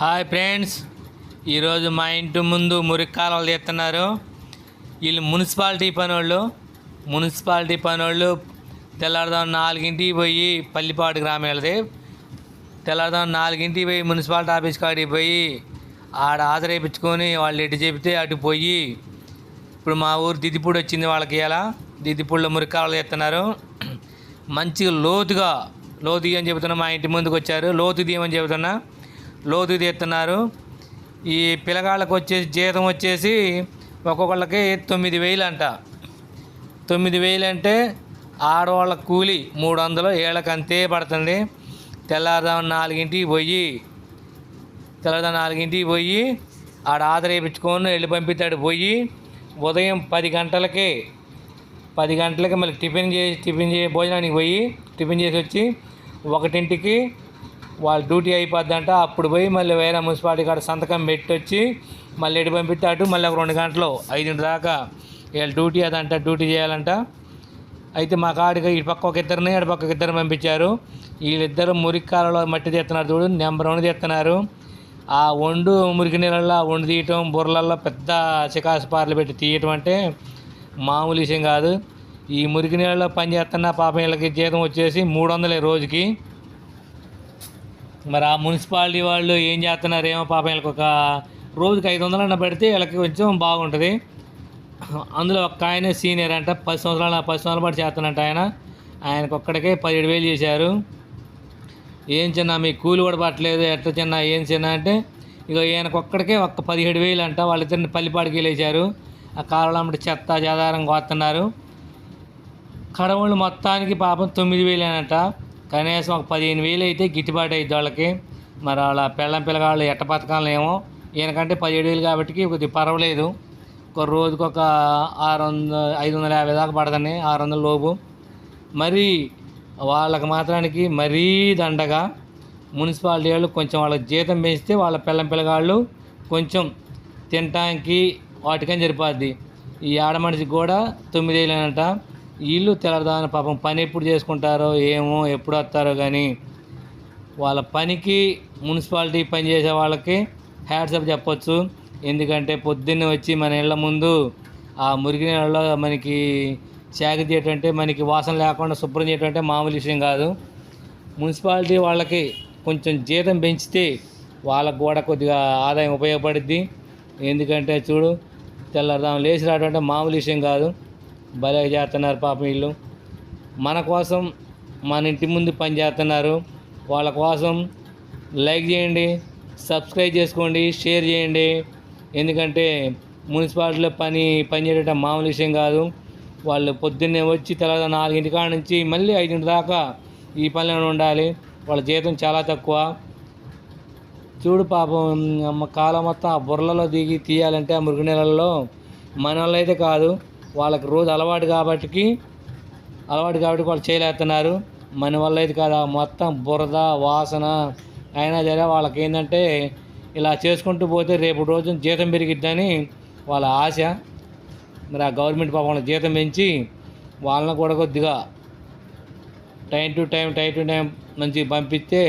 Hi friends. ఈరోజు మా ఇంటి ముందు మురికి చేస్తున్నారు తీస్తున్నారు వీళ్ళు మున్సిపాలిటీ పనోళ్ళు. మున్సిపాలిటీ పనోళ్ళు తెల్లారుదాం నాలుగింటికి పోయి పల్లిపాటు గ్రామం వెళ్తే తెల్లారుదాం నాలుగింటికి పోయి మున్సిపాలిటీ ఆఫీస్ కాడికి పోయి ఆడ ఆదరేపించుకొని వాళ్ళు ఎటు చెబితే అటు పోయి ఇప్పుడు మా ఊరు దిద్దిపూడి వచ్చింది వాళ్ళకి ఇలా దిద్దిపూడిలో మురికి కాలువలు తీస్తున్నారు మంచిగా లోతుగా లోతు అని చెబుతున్నా మా ఇంటి ముందుకు వచ్చారు. లోతు దీయమని చెబుతున్నా లోతు తీస్తున్నారు. ఈ పిల్లగాళ్ళకు వచ్చేసి జీతం వచ్చేసి ఒక్కొక్కళ్ళకి తొమ్మిది వేలు అంట తొమ్మిది వేలు అంటే ఆడవాళ్ళ కూలి మూడు వందలు ఏళ్ళకి అంతే పడుతుంది. తెల్లారుదాం నాలుగింటికి పోయి తెల్లారుదాం నాలుగింటికి పోయి ఆడ ఆదరేపించుకొని వేయించుకొని వెళ్ళి పంపిస్తాడు పోయి ఉదయం పది గంటలకి పది గంటలకి మళ్ళీ టిఫిన్ చేసి టిఫిన్ చేసి భోజనానికి పోయి టిఫిన్ చేసి వచ్చి ఒకటింటికి వాళ్ళ డ్యూటీ అయిపోద్దంట. అప్పుడు పోయి మళ్ళీ వేరే మున్సిపాలిటీ కాడ సంతకం పెట్టి వచ్చి మళ్ళీ ఎటు పంపిస్తాడు మళ్ళీ ఒక రెండు గంటలు ఐదింటి దాకా వీళ్ళ డ్యూటీ అదంట డ్యూటీ చేయాలంట. అయితే మా కాడికి ఇటు పక్క ఒక ఇద్దరిని అటు పక్క ఇద్దరు ఇద్దరిని పంపించారు. వీళ్ళిద్దరు మురికి మట్టి తీస్తున్నారు చూడు నెంబర్ వన్ తీస్తున్నారు. ఆ వండు మురికి నీళ్ళల్లో ఆ వండు తీయటం బుర్రలలో పెద్ద చికాసు పార్లు పెట్టి తీయటం అంటే మామూలు విషయం కాదు. ఈ మురికి నీళ్ళలో పని చేస్తున్న పాపం వీళ్ళకి జీతం వచ్చేసి మూడు వందలే రోజుకి. మరి ఆ మున్సిపాలిటీ వాళ్ళు ఏం చేస్తున్నారు ఏమో పాపం వీళ్ళకి ఒక రోజుకి ఐదు వందలన్న పెడితే వీళ్ళకి కొంచెం బాగుంటుంది. అందులో ఒక ఆయన సీనియర్ అంట పది సంవత్సరాలు పది సంవత్సరాల పాటు చేస్తున్నట్టు ఆయన. ఆయనకు ఒక్కడికే పదిహేడు వేలు చేశారు. ఏం చిన్న మీ కూలి కూడా పట్టలేదు ఎట్లా చిన్న ఏం చిన్న అంటే ఇక ఈయనకు ఒక్కడికే ఒక్క పదిహేడు వేలు అంట. వాళ్ళిద్దరిని పల్లిపాడికి వెళ్ళేశారు. ఆ కాలంలో చెత్త జాదారం కోస్తున్నారు. కడవళ్ళు మొత్తానికి పాపం తొమ్మిది వేలేనంట. కనీసం ఒక పదిహేను వేలు అయితే గిట్టుబాటు అయ్యింది వాళ్ళకి. మరి వాళ్ళ పెళ్ళం పిల్లగాళ్ళు ఎట్ట పథకాలు ఏమో. ఈయనకంటే పదిహేడు వేలు కాబట్టి కొద్దిగా పర్వాలేదు. ఒక రోజుకి ఒక ఆరు వందల ఐదు వందల యాభై దాకా పడదండి ఆరు వందల లోపు. మరి వాళ్ళకి మాత్రానికి మరీ దండగా మున్సిపాలిటీ వాళ్ళు కొంచెం వాళ్ళకి జీతం పెంచితే వాళ్ళ పిల్లం పిల్లగాళ్ళు కొంచెం తినటానికి వాటికని సరిపోద్ది. ఈ ఆడ మనిషికి కూడా తొమ్మిది వేలేనంట వీళ్ళు తెల్లదాని పాపం పని ఎప్పుడు చేసుకుంటారో ఏమో ఎప్పుడు వస్తారో కానీ వాళ్ళ పనికి మున్సిపాలిటీ పని చేసే వాళ్ళకి హ్యాట్సప్ చెప్పొచ్చు. ఎందుకంటే పొద్దున్నే వచ్చి మన ఇళ్ళ ముందు ఆ మురికి నీళ్ళలో మనకి శాఖ చేయటం అంటే మనకి వాసన లేకుండా శుభ్రం చేయటం అంటే మామూలు విషయం కాదు. మున్సిపాలిటీ వాళ్ళకి కొంచెం జీతం పెంచితే వాళ్ళకు కూడా కొద్దిగా ఆదాయం ఉపయోగపడుద్ది. ఎందుకంటే చూడు తెల్లారుదాం లేచి రావడం అంటే మామూలు విషయం కాదు. భలే చేస్తున్నారు పాపం వీళ్ళు. మన కోసం మన ఇంటి ముందు పని చేస్తున్నారు. వాళ్ళ కోసం లైక్ చేయండి సబ్స్క్రైబ్ చేసుకోండి షేర్ చేయండి. ఎందుకంటే మున్సిపాలిటీలో పని పని చేయడం మామూలు విషయం కాదు. వాళ్ళు పొద్దున్నే వచ్చి తర్వాత నాలుగింటి కాడ నుంచి మళ్ళీ ఐదింటి దాకా ఈ పనిలో ఉండాలి. వాళ్ళ జీతం చాలా తక్కువ. చూడు పాపం కాలం మొత్తం ఆ బుర్రలలో దిగి తీయాలంటే ఆ మురుగు నెలల్లో మన వాళ్ళైతే కాదు. వాళ్ళకి రోజు అలవాటు కాబట్టి అలవాటు కాబట్టి వాళ్ళు చేయలేస్తున్నారు మన వల్ల అయితే కాదు. మొత్తం బురద వాసన అయినా సరే వాళ్ళకి ఏంటంటే ఇలా చేసుకుంటూ పోతే రేపు రోజు జీతం పెరిగిద్దని వాళ్ళ ఆశ. మరి ఆ గవర్నమెంట్ పాపం జీతం పెంచి వాళ్ళని కూడా కొద్దిగా time to time time to time మంచిగా పంపిస్తే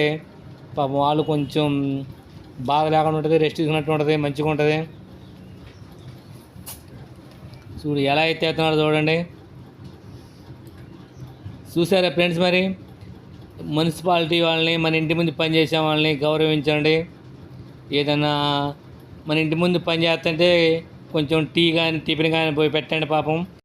పాపం వాళ్ళు కొంచెం బాధ లేకుండా ఉంటుంది రెస్ట్ తీసుకున్నట్టు ఉంటుంది మంచిగా ఉంటుంది. చూడు ఎలా ఎత్తేస్తున్నాడు చూడండి. చూసారా ఫ్రెండ్స్ మరి? మున్సిపాలిటీ వాళ్ళని మన ఇంటి ముందు పనిచేసే వాళ్ళని గౌరవించండి. ఏదైనా మన ఇంటి ముందు పని చేస్తుంటే కొంచెం టీ కానీ టిఫిన్ కానీ పోయి పెట్టండి పాపం.